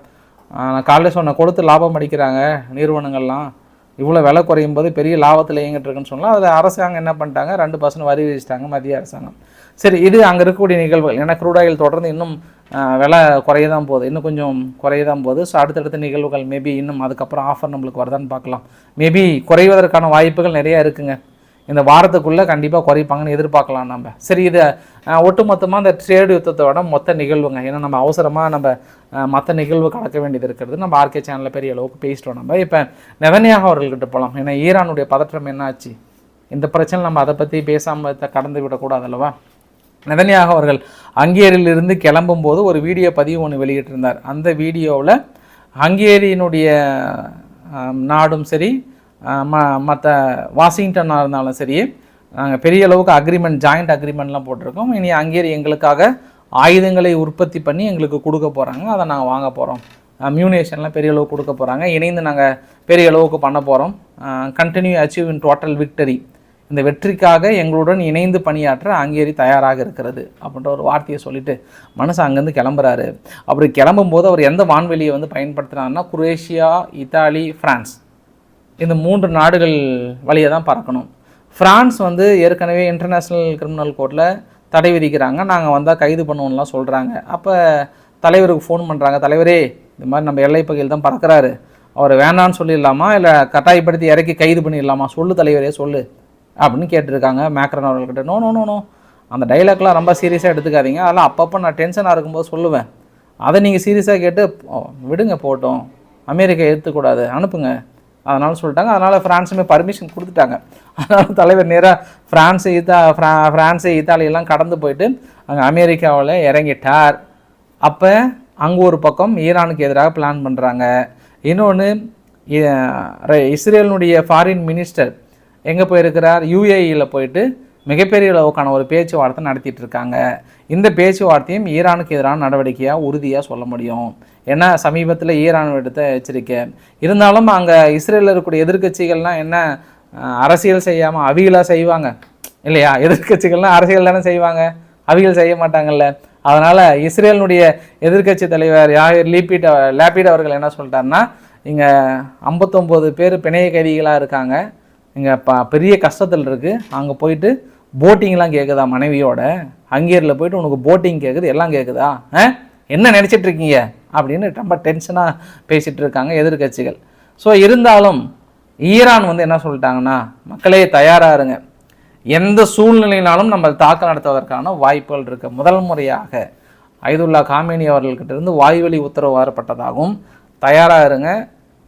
நான் காலையில் சொன்ன கொடுத்து லாபம் அடிக்கிறாங்க நிறுவனங்கள்லாம். இவ்வளோ விலை குறையும் போது பெரிய லாபத்தில் இயங்கிட்டு இருக்குன்னு சொன்னால் அதில் அரசாங்கம் என்ன பண்ணிட்டாங்க? ரெண்டு பர்சன்ட் வரி விதிச்சிட்டாங்க மத்திய அரசாங்கம். சரி இது அங்கே இருக்கக்கூடிய நிகழ்வுகள். ஏன்னா க்ரூடாயில் தொடர்ந்து இன்னும் விலை குறைய தான் போகுது. இன்னும் கொஞ்சம் குறைய தான் போகுது. ஸோ அடுத்தடுத்த நிகழ்வுகள் மேபி இன்னும் அதுக்கப்புறம் ஆஃபர் நம்மளுக்கு வருதான்னு பார்க்கலாம். மேபி குறைவதற்கான வாய்ப்புகள் நிறையா இருக்குங்க. இந்த வாரத்துக்குள்ளே கண்டிப்பாக குறைப்பாங்கன்னு எதிர்பார்க்கலாம் நம்ம. சரி இது ஒட்டுமொத்தமாக இந்த ட்ரேடு யுத்தத்தோட மொத்த நிகழ்வுங்க. ஏன்னா நம்ம அவசரமாக நம்ம மற்ற நிகழ்வு கடக்க வேண்டியது இருக்கிறது. நம்ம ஆர்கே சேனலில் பெரிய அளவுக்கு பேசிட்டோம் நம்ம. இப்போ நெதன்யாகு அவர்கள்கிட்ட போகலாம் ஏன்னா ஈரானுடைய பதற்றம் என்ன ஆச்சு இந்த பிரச்சனை நம்ம அதை பற்றி பேசாமல் கடந்து விடக்கூடாது அல்லவா? நெதன்யாகு அவர்கள் ஹங்கேரியிலிருந்து கிளம்பும்போது ஒரு வீடியோ பதிவு ஒன்று வெளியிட்டிருந்தார். அந்த வீடியோவில் ஹங்கேரியினுடைய நாடும் சரி ம மற்ற வாஷிங்டனாக இருந்தாலும் சரி நாங்கள் பெரிய அளவுக்கு அக்ரிமெண்ட் ஜாயிண்ட் அக்ரிமெண்ட்லாம் போட்டிருக்கோம். இனி ஹங்கேரி எங்களுக்காக ஆயுதங்களை உற்பத்தி பண்ணி எங்களுக்கு கொடுக்க போகிறாங்க அதை நாங்கள் வாங்க போகிறோம் மியூனேஷன்லாம் பெரிய அளவுக்கு கொடுக்க போகிறாங்க இணைந்து நாங்கள் பெரிய அளவுக்கு பண்ண போகிறோம் continue achieve in total victory இந்த வெற்றிக்காக எங்களுடன் இணைந்து பணியாற்ற ஆங்கேரி தயாராக இருக்கிறது அப்படின்ற ஒரு வார்த்தையை சொல்லிட்டு மனுஷன் அங்கேருந்து கிளம்புறாரு. அப்படி கிளம்பும்போது அவர் எந்த வான்வெளியை வந்து பயன்படுத்துகிறாருன்னா குரேஷியா இத்தாலி ஃப்ரான்ஸ் இந்த மூன்று நாடுகள் வழியை தான் பறக்கணும். ஃப்ரான்ஸ் வந்து ஏற்கனவே இன்டர்நேஷ்னல் கிரிமினல் கோர்ட்டில் தடை விதிக்கிறாங்க. நாங்கள் வந்தால் கைது பண்ணுவோம்லாம் சொல்கிறாங்க அப்போ தலைவருக்கு ஃபோன் பண்ணுறாங்க தலைவரே இந்த மாதிரி நம்ம எல்லை பகுதியில் தான் பறக்கிறாரு. அவர் வேணான்னு சொல்லிடலாமா? இல்லை கட்டாயப்படுத்தி இறக்கி கைது பண்ணிடலாமா? சொல்லு தலைவரே சொல்லு. அப்படின்னு கேட்டிருக்காங்க Macron அவர்கள்கிட்ட. No no no no. அந்த டைலாக்லாம் ரொம்ப சீரியஸாக எடுத்துக்காதீங்க. அதெல்லாம் அப்பப்போ நான் டென்ஷனாக இருக்கும்போது சொல்லுவேன். அதை நீங்கள் சீரியஸாக கேட்டு விடுங்க போட்டோம் அமெரிக்கா ஏற்றுக்கூடாது அனுப்புங்க. அதனால் சொல்லிட்டாங்க. அதனால் ஃப்ரான்ஸுமே பர்மிஷன் கொடுத்துட்டாங்க. அதனால் தலைவர் நேராக ஃப்ரான்ஸு இத்தா ஃப்ரா ஃப்ரான்ஸு இத்தாலியெல்லாம் கடந்து போயிட்டு அங்கே அமெரிக்காவில் இறங்கிட்டார். அப்போ அங்கே ஒரு பக்கம் ஈரானுக்கு எதிராக பிளான் பண்ணுறாங்க இன்னொன்று இஸ்ரேலினுடைய ஃபாரின் மினிஸ்டர் எங்கே போயிருக்கிறார்? யுஏஇயில் போயிட்டு மிகப்பெரிய அளவுக்கான ஒரு பேச்சுவார்த்தை நடத்திட்டு இருக்காங்க இந்த பேச்சுவார்த்தையும் ஈரானுக்கு எதிரான நடவடிக்கையாக உறுதியாக சொல்ல முடியும். ஏன்னா சமீபத்தில் ஈரான் எடுத்த எச்சரிக்கை. இருந்தாலும் அங்கே இஸ்ரேலில் இருக்கக்கூடிய எதிர்க்கட்சிகள்லாம் என்ன அரசியல் செய்யாமல் அவிகளாக செய்வாங்க? இல்லையா? எதிர்க்கட்சிகள்லாம் அரசியல் தானே செய்வாங்க. அவிகள் செய்ய மாட்டாங்கல்ல. அதனால் இஸ்ரேலினுடைய எதிர்க்கட்சி தலைவர் யாகிர் லீபிட் லேபிட் அவர்கள் என்ன சொல்லிட்டாருன்னா இங்கே ஐம்பத்தொம்போது பேர் பிணைய கைதிகளாக இருக்காங்க. இங்கே ப பெரிய கஷ்டத்தில் இருக்குது அங்கே போயிட்டு போட்டிங்லாம் கேட்குதா மனைவியோட? ஹங்கேரியில் போயிட்டு உனக்கு போட்டிங் கேட்குது எல்லாம் கேட்குதா ஆ? என்ன நினச்சிட்டு இருக்கீங்க? அப்படின்னு ரொம்ப டென்ஷனாக பேசிகிட்டு இருக்காங்க எதிர்க்கட்சிகள். ஸோ இருந்தாலும் ஈரான் வந்து என்ன சொல்லிட்டாங்கன்னா மக்களே தயாராக இருங்க. எந்த சூழ்நிலையினாலும் நம்ம தாக்கம் நடத்துவதற்கான வாய்ப்புகள் இருக்குது முதல் முறையாக ஐதுல்லா காமேனி அவர்கள்கிட்ட இருந்து வாய்வழி உத்தரவு வரப்பட்டதாகவும் தயாராக இருங்க.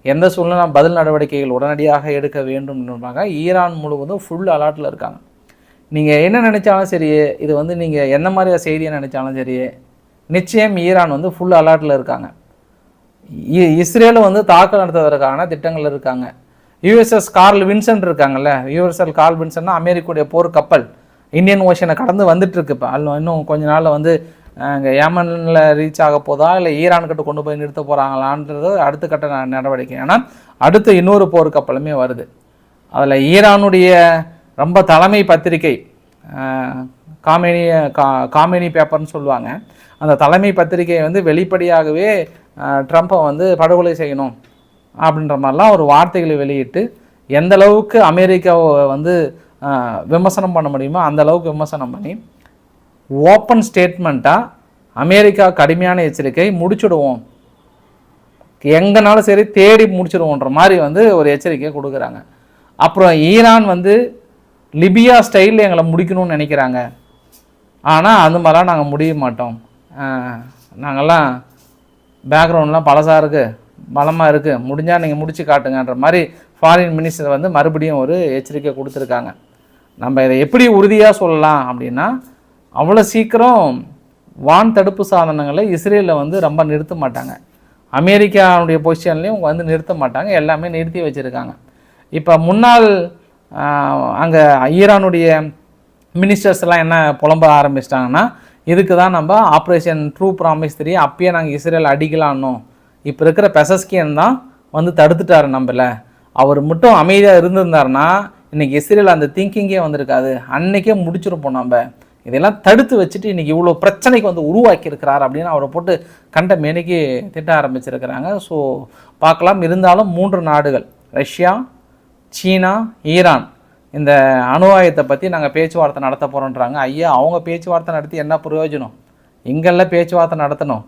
எந்த சூழ்நிலை பதில் நடவடிக்கைகள் உடனடியாக எடுக்க வேண்டும் என்பாங்க ஈரான் முழுவதும் ஃபுல் அலர்ட்டில் இருக்காங்க. நீங்கள் என்ன நினச்சாலும் சரி இது வந்து நீங்கள் என்ன மாதிரி செய்தியை நினச்சாலும் சரி நிச்சயம் ஈரான் வந்து ஃபுல் அலர்ட்டில் இருக்காங்க. இ- இஸ்ரேல் வந்து தாக்கல் நடத்துவதற்கான திட்டங்கள் இருக்காங்க. யுஎஸ்எஸ் கார்ல் வின்சென்ட் இருக்காங்கல்ல யுஎஸ்எல் கார்ல் வின்சன்னா அமெரிக்காவுடைய போர் கப்பல் இந்தியன் ஓஷனை கடந்து வந்துட்டு இருக்கு இப்போ. இன்னும் கொஞ்ச நாளில் வந்து அங்கே ஏமனில் ரீச் ஆக போதா இல்லை ஈரான் கிட்ட கொண்டு போய் நிறுத்த போகிறாங்களான்றது அடுத்த கட்ட ந- நடவடிக்கை. ஏன்னா அடுத்து இன்னொரு போர் கப்பலுமே வருது. அதில் ஈரானுடைய ரொம்ப தலைமை பத்திரிகை அஹ், காமெனி கா காமெனி பேப்பர்னு சொல்லுவாங்க. அந்த தலைமை பத்திரிகையை வந்து வெளிப்படையாகவே ட்ரம்ப்பை வந்து படுகொலை செய்யணும் அப்படின்ற மாதிரிலாம் ஒரு வார்த்தைகளை வெளியிட்டு எந்த அளவுக்கு அமெரிக்காவை வந்து விமர்சனம் பண்ண முடியுமோ அந்த அளவுக்கு விமர்சனம் பண்ணி ஓப்பன் ஸ்டேட்மெண்ட்டாக அமெரிக்கா கடுமையான எச்சரிக்கை முடிச்சுடுவோம். எங்கனாலும் சரி தேடி முடிச்சிடுவோன்ற மாதிரி வந்து ஒரு எச்சரிக்கை கொடுக்குறாங்க. அப்புறம் ஈரான் வந்து லிபியா ஸ்டைலில் எங்களை முடிக்கணும்னு நினைக்கிறாங்க. ஆனால் அந்த மாதிரிலாம் நாங்கள் முடிய மாட்டோம். நாங்கள்லாம் நாங்கெல்லாம் பேக்ரவுண்ட்லாம் பழசாக இருக்குது பலமாக இருக்குது முடிஞ்சால் நீங்கள் முடிச்சு காட்டுங்கன்ற மாதிரி ஃபாரின் மினிஸ்டர் வந்து மறுபடியும் ஒரு எச்சரிக்கை கொடுத்துருக்காங்க. நம்ம இதை எப்படி உறுதியாக சொல்லலாம் அப்படின்னா அவ்வளோ சீக்கிரம் வான் தடுப்பு சாதனங்களை இஸ்ரேலில் வந்து ரொம்ப நிறுத்த மாட்டாங்க. அமெரிக்காவுடைய பொசிஷன்லேயும் வந்து நிறுத்த மாட்டாங்க. எல்லாமே நிறுத்தி வச்சுருக்காங்க. இப்போ முன்னாள் அங்கே ஈரானுடைய மினிஸ்டர்ஸ் எல்லாம் என்ன புலம்ப ஆரம்பிச்சிட்டாங்கன்னா இதுக்கு தான் நம்ம ஆப்ரேஷன் ட்ரூ ப்ராமிஸ் தெரியும் அப்பயே நாங்கள் இஸ்ரேல் அடிக்கலான்னோம் இப்போ இருக்கிற பெசஸ்கியன் தான் வந்து தடுத்துட்டாரு நம்மள. அவர் மட்டும் அமைதியாக இருந்திருந்தாருன்னா இன்றைக்கி இஸ்ரேல் அந்த திங்கிங்கே வந்திருக்காது. அன்னைக்கே முடிச்சிருப்போம் நம்ம. இதெல்லாம் தடுத்து வச்சுட்டு இன்றைக்கி இவ்வளோ பிரச்சனைக்கு வந்து உருவாக்கி இருக்கிறார் அப்படின்னு அவரை போட்டு கண்ட மேனைக்கு திட்ட ஆரம்பிச்சிருக்கிறாங்க. ஸோ பார்க்கலாம். இருந்தாலும் மூன்று நாடுகள் ரஷ்யா சீனா ஈரான் இந்த அணு ஆயுதத்தை பற்றி நாங்கள் பேச்சுவார்த்தை நடத்த போகிறோன்றாங்க ஐயா அவங்க பேச்சுவார்த்தை நடத்தி என்ன பிரயோஜனம்? இங்கெல்லாம் பேச்சுவார்த்தை நடத்தணும்.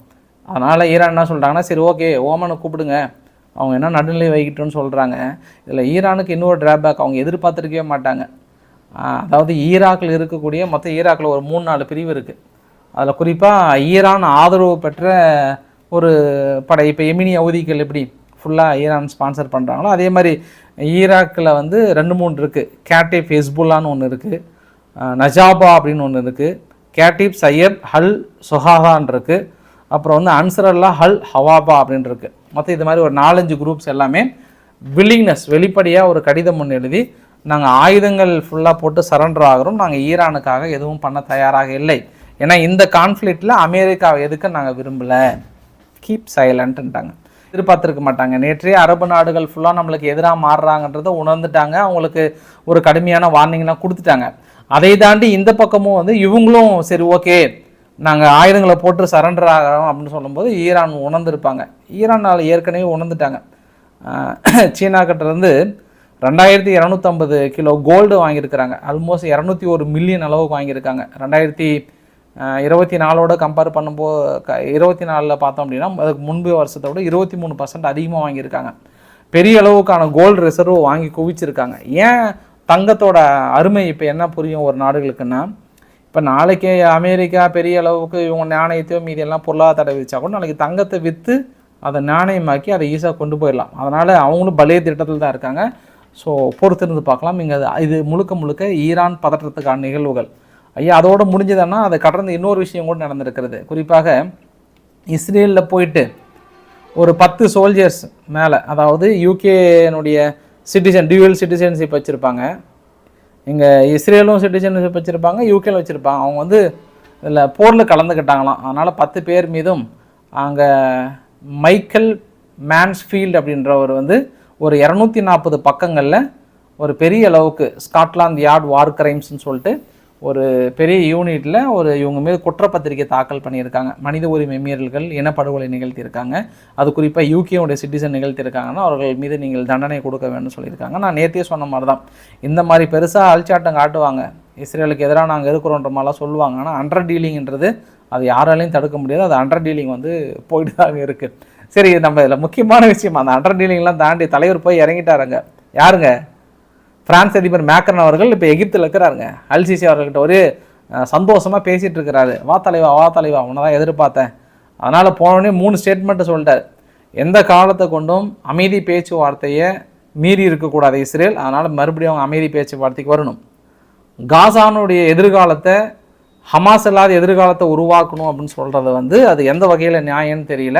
அதனால் ஈரான் என்ன சொல்கிறாங்கன்னா சரி ஓகே ஓமனை கூப்பிடுங்க. அவங்க என்ன நடுநிலை வைக்கிட்டோன்னு சொல்கிறாங்க இதில் ஈரானுக்கு இன்னொரு டிராபேக் அவங்க எதிர்பார்த்துருக்கவே மாட்டாங்க. அதாவது ஈராக்கில் இருக்கக்கூடிய மொத்தம் ஈராக்கில் ஒரு மூணு நாலு பிரிவு இருக்குது அதில் குறிப்பாக ஈரான் ஆதரவு பெற்ற ஒரு படை இப்போ எமினி அவதிகள் எப்படி ஃபுல்லாக ஈரான் ஸ்பான்சர் பண்ணுறாங்களோ அதே மாதிரி ஈராக்கில் வந்து ரெண்டு மூணு இருக்குது கேட்டிப் ஃபெஸ்புல்லான்னு ஒன்று இருக்குது நஜாபா அப்படின்னு ஒன்று இருக்குது கேட்டிப் சையப் ஹல் சுஹாதான் இருக்குது அப்புறம் வந்து அன்சரல்லா ஹல் ஹவாபா அப்படின்னு இருக்குது மொத்தம் இது மாதிரி ஒரு நாலஞ்சு குரூப்ஸ் எல்லாமே வில்லிங்னஸ் வெளிப்படையாக ஒரு கடிதம் ஒன்று எழுதி நாங்கள் ஆயுதங்கள் ஃபுல்லாக போட்டு சரண்டர் ஆகிறோம். நாங்கள் ஈரானுக்காக எதுவும் பண்ண தயாராக இல்லை. ஏன்னா இந்த கான்ஃப்ளிக்டில் அமெரிக்காவை எதுக்கு நாங்கள் விரும்பலை? கீப் சைலண்ட்டுன்ட்டாங்க எதிர்பார்த்துருக்க மாட்டாங்க. நேற்றே அரபு நாடுகள் ஃபுல்லாக நம்மளுக்கு எதிராக மாறுறாங்கன்றத உணர்ந்துட்டாங்க. அவங்களுக்கு ஒரு கடுமையான வார்னிங்லாம் கொடுத்துட்டாங்க. அதை தாண்டி இந்த பக்கமும் வந்து இவங்களும் சரி ஓகே நாங்கள் ஆயுதங்களை போட்டு சரண்டர் ஆகிறோம் அப்படின்னு சொல்லும்போது ஈரான் உணர்ந்திருப்பாங்க. ஈரானால் ஏற்கனவே உணர்ந்துட்டாங்க. சீனா கிட்டேருந்து ரெண்டாயிரத்தி இரநூத்தம்பது கிலோ கோல்டு வாங்கியிருக்கிறாங்க. ஆல்மோஸ்ட் இரநூத்தி ஒரு மில்லியன் அளவுக்கு வாங்கியிருக்காங்க. ரெண்டாயிரத்தி இருபத்தி நாலோட கம்பேர் பண்ணும்போது க இருபத்தி நாலில் பார்த்தோம் அப்படின்னா அதுக்கு முன்பு வருஷத்தை விட இருபத்தி மூணு பர்சன்ட் அதிகமாக வாங்கியிருக்காங்க. பெரிய அளவுக்கான கோல்டு ரிசர்வ் வாங்கி குவிச்சிருக்காங்க. ஏன் தங்கத்தோட அருமை இப்போ என்ன புரியும் ஒரு நாடுகளுக்குன்னா இப்போ நாளைக்கு அமெரிக்கா பெரிய அளவுக்கு இவங்க நாணயத்தையோ மீதி எல்லாம் பொருளாதார விதிச்சா கூட நாளைக்கு தங்கத்தை விற்று அதை நாணயமாக்கி அதை ஈஸியாக கொண்டு போயிடலாம். அதனால் அவங்களும் பலே திட்டத்தில் தான் இருக்காங்க. ஸோ பொறுத்திருந்து பார்க்கலாம். இங்கே இது முழுக்க முழுக்க ஈரான் பதற்றத்துக்கான நிகழ்வுகள். ஐயா அதோடு முடிஞ்சதுன்னா அதை கடந்து இன்னொரு விஷயம் கூட நடந்திருக்கிறது. குறிப்பாக இஸ்ரேலில் போயிட்டு ஒரு பத்து சோல்ஜர்ஸ் மேலே அதாவது யூகேனுடைய சிட்டிசன் டியூவல் சிட்டிசன்ஷிப் வச்சுருப்பாங்க. இங்கே இஸ்ரேலும் சிட்டிசன்ஷிப் வச்சுருப்பாங்க யூகேல வச்சுருப்பாங்க. அவங்க வந்து இதில் போரில் கலந்துக்கிட்டாங்களாம் அதனால் பத்து பேர் மீதும் அங்கே மைக்கேல் மேன்ஸ்ஃபீல்டு அப்படின்றவர் வந்து ஒரு இரநூத்தி நாற்பது பக்கங்களில் ஒரு பெரிய அளவுக்கு ஸ்காட்லாந்து யார்ட் வார் கிரைம்ஸ்னு சொல்லிட்டு ஒரு பெரிய யூனிட்டில் ஒரு இவங்க மீது குற்றப்பத்திரிக்கை தாக்கல் பண்ணியிருக்காங்க. மனித உரிமை மீறல்கள் இனப்படுகொலை நிகழ்த்தியிருக்காங்க. அது குறிப்பாக யூகேவுடைய சிட்டிசன் நிகழ்த்தியிருக்காங்கன்னா அவர்கள் மீது நீங்கள் தண்டனை கொடுக்க வேண்டும் சொல்லியிருக்காங்க. நான் நேற்றே சொன்ன மாதிரி தான் இந்த மாதிரி பெருசாக அழிச்சாட்டம் காட்டுவாங்க. இஸ்ரேலுக்கு எதிராக நாங்கள் இருக்கிறோன்ற மாதிரிலாம் சொல்லுவாங்க. ஆனால் அண்டர் டீலிங்ன்றது அது யாராலையும் தடுக்க முடியாது. அது அண்டர் டீலிங் வந்து போயிட்டு தான் இருக்குது சரி நம்ம இதில் முக்கியமான விஷயம் அந்த அண்டர் டீலிங்லாம் தாண்டி தலைவர் போய் இறங்கிட்டாருங்க. யாருங்க? பிரான்ஸ் அதிபர் மேக்ரன் அவர்கள் இப்போ எகிப்தில் இருக்கிறாருங்க. அல்சிசி அவர்கிட்ட ஒரு சந்தோஷமாக பேசிகிட்டு இருக்கிறாரு. வா தலைவா வா தலைவா உன்னை தான் எதிர்பார்த்தேன். அதனால் போனோடனே மூணு ஸ்டேட்மெண்ட்டை சொல்லிட்டார். எந்த காலத்தை கொண்டும் அமைதி பேச்சுவார்த்தையை மீறி இருக்கக்கூடாது இஸ்ரேல். அதனால் மறுபடியும் அவங்க அமைதி பேச்சுவார்த்தைக்கு வரணும். காசானுடைய எதிர்காலத்தை ஹமாஸ் இல்லாத எதிர்காலத்தை உருவாக்கணும் அப்படின்னு சொல்கிறது வந்து அது எந்த வகையில் நியாயம்னு தெரியல.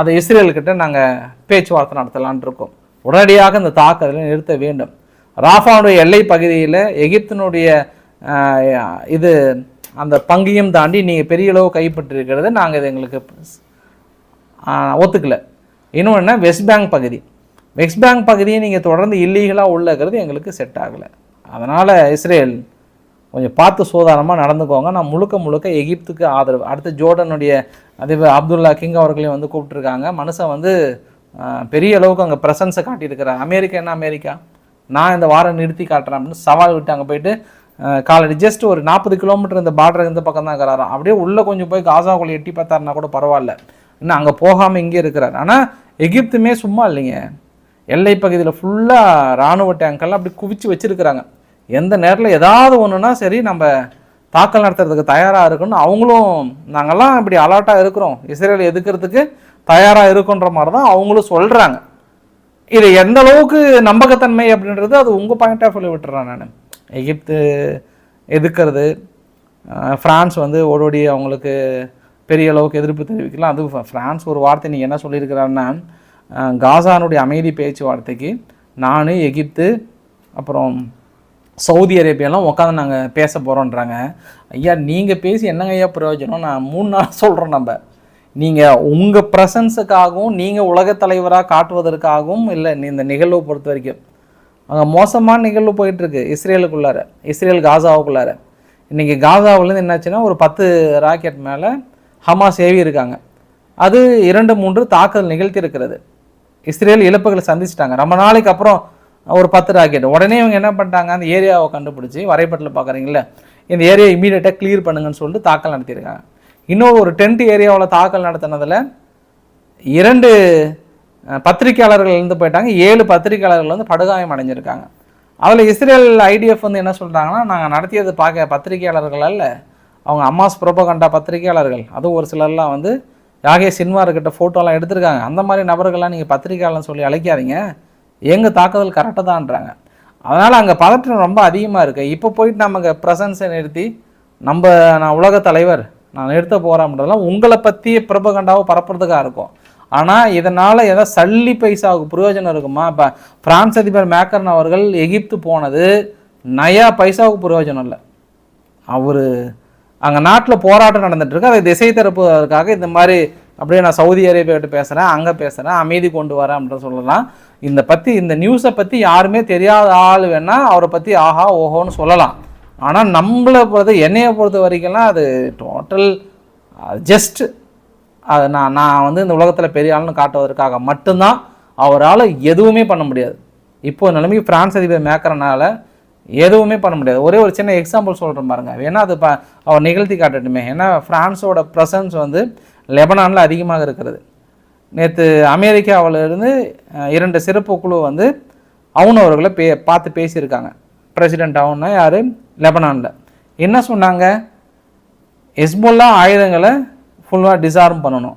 அதை இஸ்ரேல்கிட்ட நாங்கள் பேச்சுவார்த்தை நடத்தலான் இருக்கோம். உடனடியாக இந்த தாக்குதலை நிறுத்த வேண்டும். ராஃபாவுடைய எல்லை பகுதியில் எகிப்தினுடைய இது அந்த பங்கையும் தாண்டி நீங்கள் பெரிய அளவு கைப்பற்றிருக்கிறது நாங்கள் இது எங்களுக்கு ஒத்துக்கலை. இன்னொன்று என்ன? வெஸ்ட் பேங்க் பகுதி. வெஸ்ட் பேங்க் பகுதியை நீங்கள் தொடர்ந்து இல்லீகலாக உள்ளக்கிறது எங்களுக்கு செட் ஆகலை. அதனால் இஸ்ரேல் கொஞ்சம் பார்த்து சோதானமாக நடந்துக்கோங்க. நான் முழுக்க முழுக்க எகிப்துக்கு ஆதரவு. அடுத்து ஜோர்டனுடைய அதிபர் அப்துல்லா கிங் அவர்களையும் வந்து கூப்பிட்டுருக்காங்க. மனுஷன் வந்து பெரிய அளவுக்கு அங்கே ப்ரெசன்ஸை காட்டியிருக்கிறார். அமெரிக்கா என்ன அமெரிக்கா? நான் இந்த வாரம் நிறுத்தி காட்டுறேன் அப்படின்னு சவால் விட்டு அங்கே போயிட்டு காலடி ஜஸ்ட் ஒரு நாற்பது கிலோமீட்டர் இந்த பார்டர் இந்த பக்கம் தான் இருக்கிறாராம். அப்படியே உள்ளே கொஞ்சம் போய் காசாக்குள்ளே எட்டி பார்த்தாருனா கூட பரவாயில்ல. இன்னும் அங்கே போகாமல் இங்கே இருக்கிறார். ஆனால் எகிப்துமே சும்மா இல்லைங்க. எல்லை பகுதியில் ஃபுல்லாக இராணுவ டேங்கெல்லாம் அப்படி குவிச்சு வச்சுருக்கிறாங்க. எந்த நேரத்தில் ஏதாவது ஒன்றுனா சரி நம்ம தாக்கல் நடத்துறதுக்கு தயாராக இருக்குன்னு அவங்களும் நாங்கள்லாம் இப்படி அலர்ட்டாக இருக்கிறோம். இஸ்ரேல் எதுக்கிறதுக்கு தயாராக இருக்குன்ற மாதிரி தான் அவங்களும் சொல்கிறாங்க இது எந்த அளவுக்கு நம்பகத்தன்மை அப்படின்றது அது உங்கள் பாயிண்ட் ஆஃப் வியூ விட்டுறேன் நான். எகிப்து எதுக்கிறது ஃப்ரான்ஸ் வந்து ஓடோடி அவங்களுக்கு பெரிய அளவுக்கு எதிர்ப்பு தெரிவிக்கலாம். அது ஃப்ரான்ஸ் ஒரு வார்த்தை நீங்கள் என்ன சொல்லியிருக்கிறான்னா காசானுடைய அமைதி பேச்சுவார்த்தைக்கு நான் எகிப்து அப்புறம் சவுதி அரேபியாலாம் உட்காந்து நாங்கள் பேச போகிறோன்றாங்க ஐயா நீங்கள் பேசி என்னங்க ஐயா பிரயோஜனம்? நான் மூணு நாள் சொல்கிறோம் நம்ம. நீங்கள் உங்கள் ப்ரெசன்ஸுக்காகவும் நீங்கள் உலகத் தலைவராக காட்டுவதற்காகவும் இல்லை இந்த நிகழ்வை பொறுத்த வரைக்கும். அங்கே மோசமான நிகழ்வு போயிட்டுருக்கு இஸ்ரேலுக்குள்ளார இஸ்ரேல் காசாவுக்குள்ளார. இன்றைக்கி காசாவிலேருந்து என்னாச்சுன்னா ஒரு பத்து ராக்கெட் மேலே ஹமாஸ் ஏவி இருக்காங்க. அது இரண்டு மூன்று தாக்குதல் நிகழ்த்தி இருக்கிறது இஸ்ரேல் இழப்புகளை சந்திச்சிட்டாங்க. ரொம்ப நாளைக்கு அப்புறம் ஒரு பத்து ராக்கெட் உடனே இவங்க என்ன பண்ணிட்டாங்க? அந்த ஏரியாவை கண்டுபிடிச்சி வரைபடத்தில் பார்க்குறீங்களா இந்த ஏரியா இமீடியட்டாக கிளியர் பண்ணுங்கன்னு சொல்லிட்டு தாக்கல் நடத்தியிருக்காங்க. இன்னொரு ஒரு டென்ட் ஏரியாவில் தாக்கல் நடத்தினதில் இரண்டு பத்திரிகையாளர்கள் பத்திரிக்கையாளர்கள் இருந்து போயிட்டாங்க. ஏழு பத்திரிக்கையாளர்கள் வந்து படுகாயம் அடைஞ்சிருக்காங்க. அதில் இஸ்ரேல் ஐடிஎஃப் வந்து என்ன சொல்கிறாங்கன்னா நாங்கள் நடத்தியது பார்க்க பத்திரிகையாளர்கள் அல்ல அவங்க அம்மாஸ் புரோபகண்டா பத்திரிக்கையாளர்கள் அதுவும் ஒரு சிலர்லாம் வந்து யாகே சின்வார்கிட்ட ஃபோட்டோலாம் எடுத்திருக்காங்க. அந்த மாதிரி நபர்கள்லாம் நீங்கள் பத்திரிக்கையாளர்னு சொல்லி அழைக்காதீங்க. எங்கள் தாக்குதல் கரெக்டாக தான்றாங்க. அதனால் அங்கே பதற்றம் ரொம்ப அதிகமாக இருக்குது இப்போ போயிட்டு நம்ம அங்கே ப்ரெசன்ஸை நிறுத்தி நம்ம நான் உலக தலைவர் நான் நிறுத்த போகிறேன்றதெல்லாம் உங்களை பற்றி பிரபகண்டாவை பரப்புறதுக்காக இருக்கும். ஆனால் இதனால் ஏதாவது சல்லி பைசாவுக்கு பிரயோஜனம் இருக்குமா? இப்போ பிரான்ஸ் அதிபர் மேக்கர்ன் அவர்கள் எகிப்து போனது நயா பைசாவுக்கு பிரயோஜனம் இல்லை. அவர் அங்கே நாட்டில் போராட்டம் நடந்துட்டு அதை திசை திருப்புவதற்காக இந்த மாதிரி அப்படியே நான் சவுதி அரேபியாட்ட பேசுகிறேன் அங்கே பேசுகிறேன் அமைதி கொண்டு வரேன் அப்படின்னு சொல்லலாம். இந்த பற்றி இந்த நியூஸை பற்றி யாருமே தெரியாத ஆள் வேணால் அவரை பற்றி ஆஹா ஓஹோன்னு சொல்லலாம். ஆனால் நம்மளை பொறுத்த என்னையை பொறுத்த வரைக்கும்லாம் அது டோட்டல் ஜஸ்ட் அது நான் நான் வந்து இந்த உலகத்தில் பெரிய ஆள்னு காட்டுவதற்காக மட்டும்தான் அவரால் எதுவுமே பண்ண முடியாது. இப்போ நிலைமைக்கு பிரான்ஸ் அதிபர் மேக்கறனால எதுவுமே பண்ண முடியாது. ஒரே ஒரு சின்ன எக்ஸாம்பிள் சொல்கிறேன் பாருங்க. ஏன்னா அது ப அவர் நிகழ்த்தி காட்டட்டுமே. ஏன்னா ஃப்ரான்ஸோட ப்ரெசன்ஸ் வந்து லெபனானில் அதிகமாக இருக்கிறது. நேற்று அமெரிக்காவிலிருந்து இரண்டு சிறப்பு குழு வந்து அவுன் அவர்களை பே பார்த்து பேசியிருக்காங்க. பிரசிடென்ட் அவுன்னா யார்? லெபனானில். என்ன சொன்னாங்க? ஹெஸ்புல்லா ஆயுதங்களை ஃபுல்லாக டிசார்ம் பண்ணணும்.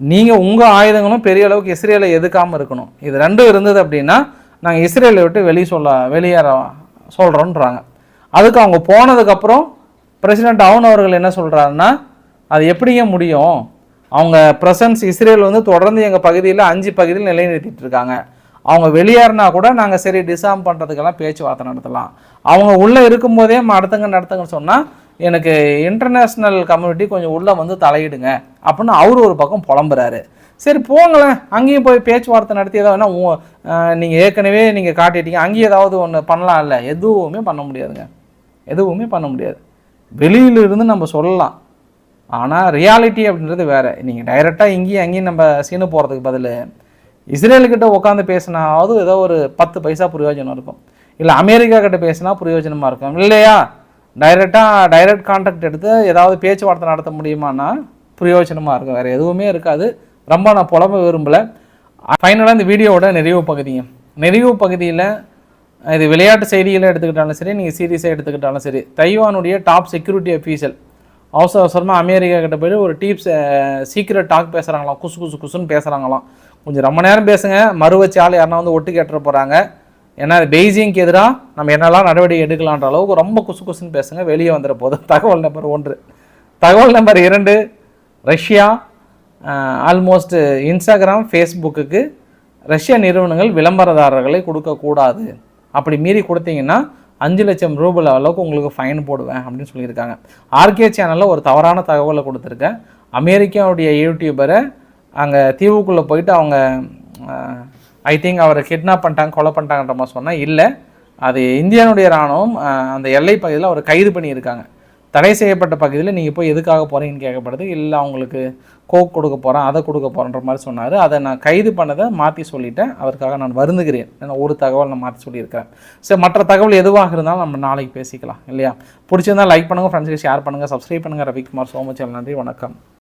நீங்கள் உங்கள் ஆயுதங்களும் பெரிய அளவுக்கு இஸ்ரேலை எதுக்காமல் இருக்கணும். இது ரெண்டும் இருந்தது அப்படின்னா நாங்கள் இஸ்ரேலை விட்டு வெளியே சொல்ல வெளியேற சொல்கிறோன்றாங்க அதுக்கு அவங்க போனதுக்கப்புறம் பிரசிடென்ட் அவுன் அவர்கள் என்ன சொல்கிறாருன்னா அது எப்படிங்க முடியும்? அவங்க ப்ரெசன்ஸ் இஸ்ரேல் வந்து தொடர்ந்து எங்கள் பகுதியில் அஞ்சு பகுதியில் நிலைநிறுத்திட்டு இருக்காங்க. அவங்க வெளியேறினா கூட நாங்கள் சரி டிசாம் பண்ணுறதுக்கெல்லாம் பேச்சுவார்த்தை நடத்தலாம். அவங்க உள்ளே இருக்கும்போதே "ம, நடத்துங்க நடத்துங்கன்னு சொன்னால் எனக்கு இன்டர்நேஷ்னல் கம்யூனிட்டி கொஞ்சம் உள்ளே வந்து தலையிடுங்க அப்படின்னு அவர் ஒரு பக்கம் புலம்புறாரு. சரி போங்களேன். அங்கேயும் போய் பேச்சுவார்த்தை நடத்தி ஏதாவது நீங்கள் ஏற்கனவே நீங்கள் காட்டிட்டீங்க. அங்கேயும் ஏதாவது ஒன்று பண்ணலாம் இல்லை எதுவுமே பண்ண முடியாதுங்க. எதுவுமே பண்ண முடியாது. வெளியிலிருந்து நம்ம சொல்லலாம். ஆனால் ரியாலிட்டி அப்படின்றது வேறு. நீங்கள் டைரெக்டாக இங்கேயும் அங்கேயும் நம்ம சீனு போகிறதுக்கு பதில் இஸ்ரேலுக்கிட்ட உட்காந்து பேசினாவது ஏதோ ஒரு பத்து பைசா பிரயோஜனம் இருக்கும். இல்லை அமெரிக்கா கிட்ட பேசினா பிரயோஜனமாக இருக்கும். இல்லையா? டைரெக்டாக டைரக்ட் கான்டாக்ட் எடுத்து ஏதாவது பேச்சுவார்த்தை நடத்த முடியுமான்னா பிரயோஜனமாக இருக்கும். வேறு எதுவுமே இருக்காது. ரொம்ப நான் புலம்ப விரும்பலை. ஃபைனலாக இந்த வீடியோவோட நிறைவு பகுதிங்க. நிறைவு பகுதியில் இது விளையாட்டு செய்திகளை எடுத்துக்கிட்டாலும் சரி நீங்கள் சீரியஸாக எடுத்துக்கிட்டாலும் சரி தைவானுடைய டாப் செக்யூரிட்டி அஃபீஷியல் அவசர அவசரமாக அமெரிக்கா கிட்ட போய்ட்டு ஒரு டீப்ஸ் சீக்கிரம் டாக் பேசுகிறாங்களாம் குசு குசு குசுன்னு பேசுகிறாங்களாம் கொஞ்சம் ரொம்ப நேரம் பேசுங்க. மறு வச்சு ஆள் யாருன்னா வந்து ஒட்டு கேட்டுற போகிறாங்க ஏன்னா பெய்ஜிங்க்கு எதிராக நம்ம என்னெல்லாம் நடவடிக்கை எடுக்கலான்ற அளவுக்கு ரொம்ப குசு குசுன்னு பேசுங்க. வெளியே வந்துட போதும் தகவல் நம்பர் ஒன்று. தகவல் நம்பர் இரண்டு ரஷ்யா ஆல்மோஸ்ட் இன்ஸ்டாகிராம் ஃபேஸ்புக்குக்கு ரஷ்ய நிறுவனங்கள் விளம்பரதாரர்களை கொடுக்கக்கூடாது. அப்படி மீறி கொடுத்தீங்கன்னா அஞ்சு லட்சம் ரூபாய் அளவுக்கு உங்களுக்கு ஃபைன் போடுவேன் அப்படின்னு சொல்லியிருக்காங்க. ஆர்கே சேனலில் ஒரு தவறான தகவலை கொடுத்துருக்கேன். அமெரிக்காவுடைய யூடியூபரை அங்கே தீவுக்குள்ளே போயிட்டு அவங்க ஐ திங்க் அவரை கிட்னாப் பண்ணிட்டாங்க கொலை பண்ணிட்டாங்கன்ற மாதிரி சொன்னால் இல்லை. அது இந்தியானுடைய இராணுவம் அந்த எல்லை பகுதியில் அவரை கைது பண்ணியிருக்காங்க. தடை செய்யப்பட்ட பகுதியில் நீங்கள் போய் எதுக்காக போகிறீங்கன்னு கேட்கப்படுது. இல்லை அவங்களுக்கு கோக் கொடுக்க போகிறேன் அதை கொடுக்க போகிறேன்ற மாதிரி சொன்னார். அதை நான் கைது பண்ணதை மாற்றி சொல்லிட்டேன். அதற்காக நான் வருந்துகிறேன். ஏன்னா ஒரு தகவல் நான் மாற்றி சொல்லியிருக்கிறேன். சரி மற்ற தகவல் எதுவாக இருந்தாலும் நம்ம நாளைக்கு பேசிக்கலாம் இல்லையா? பிடிச்சிருந்தால் லைக் பண்ணுங்கள் ஃப்ரெண்ட்ஸுக்கு ஷேர் பண்ணுங்கள் சப்ஸ்கிரைப் பண்ணுங்கள் ரவிக்குமார் சோமச்சல் நன்றி வணக்கம்.